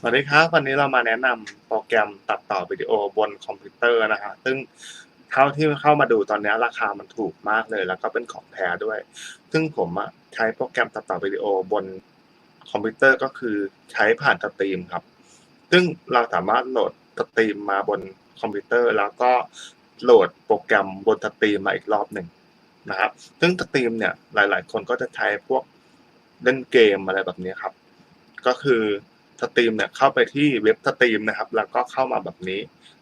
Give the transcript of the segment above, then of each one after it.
สวัสดีครับ วันนี้เรามาแนะนำโปรแกรมตัดต่อวิดีโอบนคอมพิวเตอร์นะฮะซึ่งเท่าที่เข้ามาดูตอนนี้ราคามันถูกมากเลย แล้วก็เป็นของแท้ด้วย ซึ่งผมใช้โปรแกรมตัดต่อวิดีโอบนคอมพิวเตอร์ก็คือใช้ผ่านสตรีมครับ ซึ่งเราสามารถโหลดสตรีมมาบนคอมพิวเตอร์ แล้วก็โหลดโปรแกรมบนสตรีมมาอีกรอบหนึ่งนะครับ ซึ่งสตรีมเนี่ยหลาย ๆ คนก็จะใช้พวกเล่นเกมอะไรแบบนี้ครับ ก็คือ สตรีมเนี่ยเข้าไปที่เว็บสตรีมนะครับ แล้วก็เข้ามาแบบนี้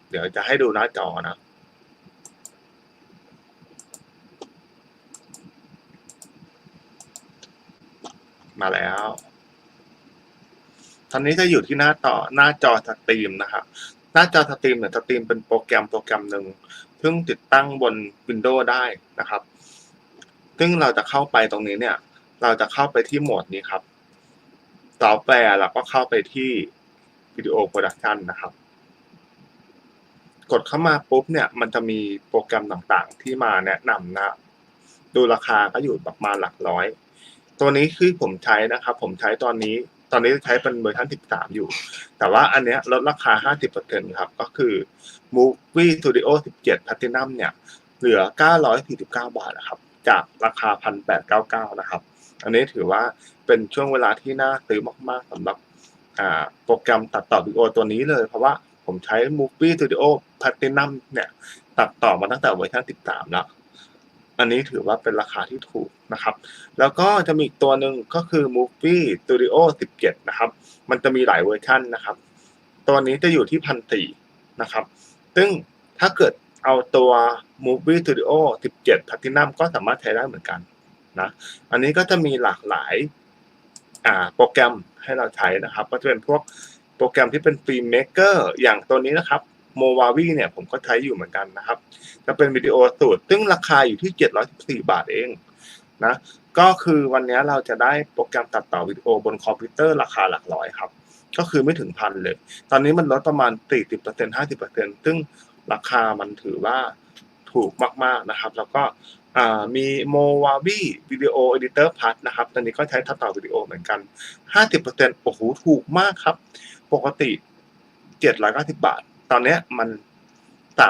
เดี๋ยวจะให้ดูหน้าจอนะมาแล้วตอนนี้จะอยู่ที่หน้าต่อหน้าจอสตรีมนะครับหน้าจอสตรีมเนี่ยสตรีมเป็นโปรแกรมโปรแกรมหนึ่งซึ่งติดตั้งบน Windows ได้นะครับ ซึ่งเราจะเข้าไปตรงนี้เนี่ย เราจะเข้าไปที่โหมดนี้ครับ ซอฟต์แวร์แล้วก็เข้าไปที่วิดีโอโปรดักชันนะครับ กดเข้ามาปุ๊บเนี่ยมันจะมีโปรแกรมต่างๆ ที่มาแนะนำนะ ดูราคาก็อยู่ประมาณหลักร้อย ตัวนี้คือผมใช้นะครับ ผมใช้ตอนนี้ตอนนี้ใช้เป็นเวอร์ชัน13 อยู่ แต่ว่าอันเนี้ยลดราคา 50%ครับ ก็คือ Movie Studio 17 Platinum เนี่ย เหลือ 949 บาทนะครับ จากราคา 1,899 นะครับ อันนี้ถือว่าเป็นช่วงเวลาที่น่าซื้อมาก ๆสำหรับอ่าโปรแกรมตัดต่อวิดีโอตัวนี้เลย เพราะว่าผมใช้ Movie Studio Platinum เนี่ย ตัดต่อมาตั้งแต่เวอร์ชัน13 แล้ว อันนี้ถือว่าเป็นราคาที่ถูกนะครับ แล้วก็จะมีอีกตัวหนึ่งก็คือ Movie Studio 17 นะครับ มันจะมีหลายเวอร์ชันนะครับ ตัวนี้จะอยู่ที่พันสี่นะครับ ซึ่งถ้าเกิดเอาตัว Movie Studio 17 Platinum ก็สามารถใช้ได้เหมือนกัน นะอันนี้ก็จะมีหลากหลายโปรแกรมให้เราใช้นะครับ ก็จะเป็นพวกโปรแกรมที่เป็นฟิล์มเมกเกอร์อย่างตัวนี้นะครับโมวาวีเนี่ยผมก็ใช้อยู่เหมือนกันนะครับ จะเป็นวิดีโอสูตร ซึ่งราคาอยู่ที่ 714 บาทเองนะก็คือวันนี้เราจะได้โปรแกรมตัดต่อวิดีโอบนคอมพิวเตอร์ราคาหลักร้อยครับ ก็คือไม่ถึงพันเลย ตอนนี้มันลดประมาณ 40% 50%ซึ่งราคามันถือว่าถูกมากๆนะครับ แล้วก็ อ่ามี Movavi Video Editor Plus นะครับตอนนี้ก็ใช้ตัดต่อวิดีโอเหมือนกัน 50%โอ้โหถูกมากครับ ปกติ 790 บาท ตอนนี้มัน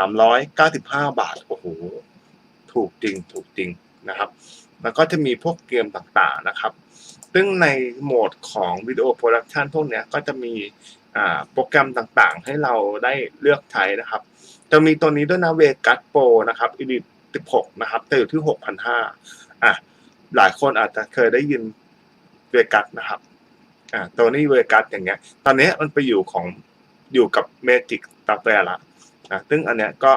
395 บาท โอ้โห ถูกจริงถูกจริงนะครับ แล้วก็จะมีพวกเกมต่างๆนะครับ ซึ่งในโหมดของวิดีโอโปรดักชันพวกนี้ก็จะมีโปรแกรมต่างๆ ให้เราได้เลือกใช้นะครับ จะมีตัวนี้ด้วยนะเวกัสโปรนะครับ Edit 16 นะครับจะอยู่ที่ 6,500อะหลายคนอาจจะเคยได้ยินเวกัสนะครับอ่าตัวนี้เวกัสอย่างเงี้ย ตอนนี้มันไปอยู่ของอยู่กับเมจิกตาแฟละนะซึ่งอันเนี้ยก็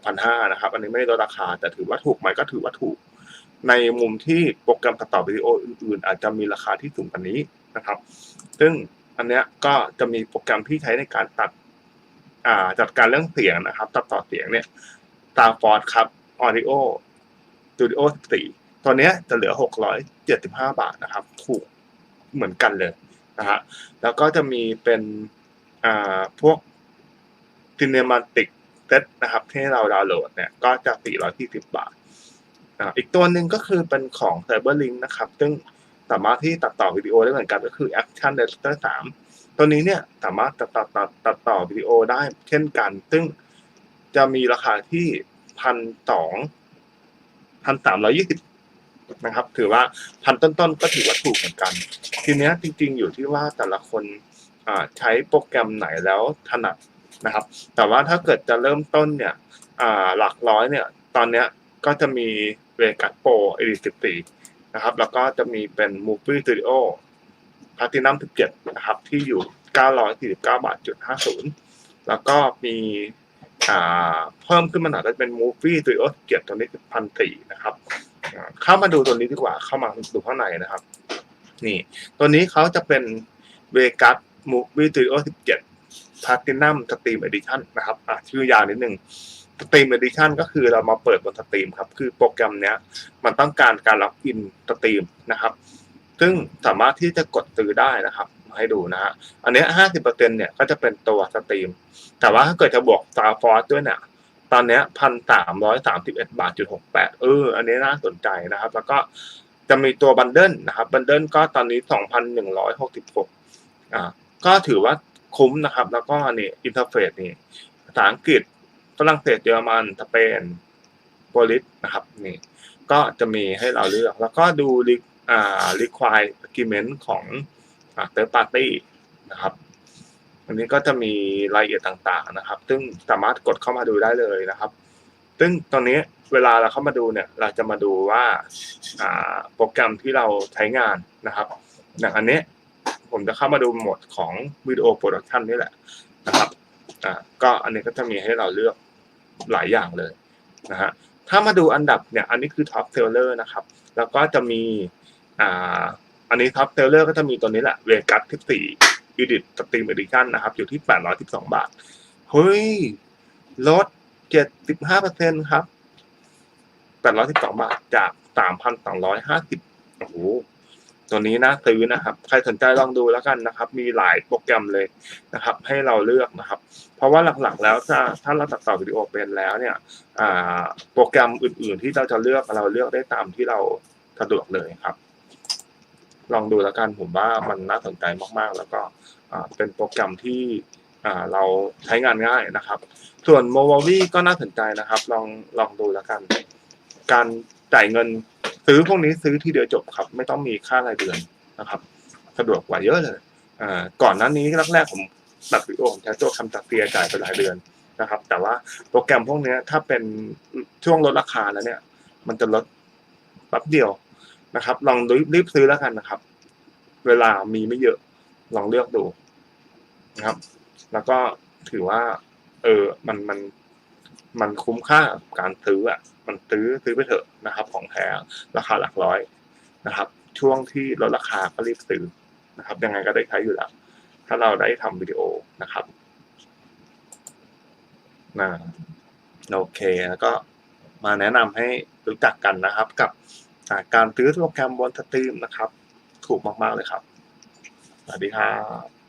6,500นะครับ อันนี้ไม่ได้ลดราคา แต่ถือว่าถูกไหมก็ถือว่าถูก ในมุมที่โปรแกรมตัดต่อวิดีโออื่นๆ อาจจะมีราคาที่สูงกว่านี้นะครับ ซึ่งอันเนี้ยก็จะมีโปรแกรมที่ใช้ในการตัดอ่าจัดการเรื่องเสียงนะครับ ตัดต่อเสียงเนี่ยตาฟอร์ดครับ Audio Studio 14ตัวเนี้จะเหลือ 675 บาทนะครับ ถูกเหมือนกันเลยนะฮะแล้วก็จะมีเป็นอ่าพวก Cinematic Set นะครับ ที่เราดาวน์โหลดเนี่ยก็จะ 440 บาทอ่าอีกตัวหนึ่งก็คือเป็นของ Cyberlink นะครับ ซึ่งสามารถที่ตัดต่อวิดีโอได้เหมือนกันก็คือ Action Director 3 ตัวนี้เนี่ยสามารถตัดต่อตัดตัดต่อวิดีโอได้เช่นกัน ซึ่งจะมีราคาที่ พันสองพันสามร้อยี่สิบนะครับ ถือว่าพันต้นๆก็ถือว่าถูกเหมือนกัน ทีเนี้ยจริง ๆ อยู่ที่ว่าแต่ละคนใช้โปรแกรมไหนแล้วถนัดนะครับ แต่ว่าถ้าเกิดจะเริ่มต้นเนี่ยหลักร้อยเนี่ย ตอนเนี้ยก็จะมีเวกัสโปรเอดิสิบสี่นะครับ แล้วก็จะมีเป็น Movie Studio พาตินัม17นะครับ ที่อยู่ 949 บาทจุด50 แล้วก็มี เพิ่มขึ้นมาหน่อยก็เป็น Movie Studio 17ตัวนี้พันสี่นะครับเข้ามาดูตัวนี้ดีกว่าเข้ามาดูข้างในนะครับ นี่ ตัวนี้เขาจะเป็น Vegas Movie Studio 17 Platinum Stream Edition นนะครับอะชื่อยาวนิดนึงสตรีมเอดิชันก็คือเรามาเปิดบนสตรีมครับ คือโปรแกรมเนี้ย มันต้องการการล็อกอินสตรีมนะครับ ซึ่งสามารถที่จะกดซื้อได้นะครับ มาให้ดูนะฮะ อันเนี้ห้าสิบเปอร์เซ็นเนี่ยก็จะเป็นตัวสตรีม แต่ว่าถ้าเกิดจะบวก Star Force ด้วยเนี่ย ตอนนี้พันสามร้อยสามสิบเอ็ดบาทจุดหกแปดเออ อันนี้น่าสนใจนะครับ แล้วก็จะมีตัวบันเดิลนะครับ บันเดิลก็ตอนนี้สองพันหนึ่งร้อยหกสิบหกอ่า ก็ถือว่าคุ้มนะครับ แล้วก็นี่อินเทอร์เฟซนี่ภาษาอังกฤษฝรั่งเศสเยอรมันสเปนโปลิสนะครับนี่ก็จะมีให้เราเลือก แล้วก็ดูรีอ่า require agreement ของ อ่า third party นะครับอันนี้ก็จะมีรายละเอียดต่างๆนะครับ ซึ่งสามารถกดเข้ามาดูได้เลยนะครับ ซึ่งตอนนี้เวลาเราเข้ามาดูเนี่ย เราจะมาดูว่าอ่าโปรแกรมที่เราใช้งานนะครับอย่างอันนี้ผมจะเข้ามาดูโหมดของวิดีโอโปรดักชันนี่แหละนะครับอ่าก็อันนี้ก็จะมีให้เราเลือกหลายอย่างเลยนะฮะถ้ามาดูอันดับเนี่ยอันนี้คือท็อปเซลเลอร์นะครับ แล้วก็จะมีอ่า อันนี้ท็อปเซลเลอร์ก็จะมีตัวนี้แหละเวกัสที่สี่อีดิทสตรีมเอดิชันนะครับ อยู่ที่แปดร้อยสิบสองบาท เฮ้ย ลดเจ็ดสิบห้าเปอร์เซ็นครับแปดร้อยสิบสองบาทจากสามพันสองร้อยห้าสิบโอ้โห ตัวนี้น่าซื้อนะครับ ใครสนใจลองดูแล้วกันนะครับ มีหลายโปรแกรมเลยนะครับ ให้เราเลือกนะครับ เพราะว่าหลักๆ แล้วถ้าถ้าเราตัดต่อวิดีโอเป็นแล้วเนี่ยโปรแกรมอื่นๆที่เราจะเลือกเราเลือกได้ตามที่เราสะดวกเลยครับ ลองดูแล้วกันผมว่ามันน่าสนใจมากๆ แล้วก็เป็นโปรแกรมที่เราใช้งานง่ายนะครับ ส่วน m o v a v i ก็น่าสนใจนะครับ ลองลองดูแล้วกัน การจ่ายเงินซื้อพวกนี้ซื้อทีเดียวจบครับ ไม่ต้องมีค่ารายเดือนนะครับ สะดวกกว่าเยอะเลยก่อนหน้านี้แรกๆผมตัดวิดีโอผมใช้ตัวคำตัดเตียจ่ายไปหลายเดือนนะครับ แต่ว่าโปรแกรมพวกนี้ถ้าเป็นช่วงลดราคาแล้วเนี่ย มันจะลดแป๊บเดียว นะครับ ลองรีบซื้อแล้วกันนะครับ เวลามีไม่เยอะ ลองเลือกดูนะครับ แล้วก็ถือว่า เออมันมันมันคุ้มค่ากับการซื้ออะ มันซื้อซื้อไปเถอะนะครับ ของแท้ราคาหลักร้อยนะครับ ช่วงที่ลดราคาก็รีบซื้อนะครับ ยังไงก็ได้ใช้อยู่แล้ว ถ้าเราได้ทำวิดีโอนะครับนะโอเค แล้วก็มาแนะนำให้รู้จักกันนะครับกับ อ่าการซื้อโปรแกรมบนสตรีมนะครับ ถูกมาก ๆ เลยครับ สวัสดีครับ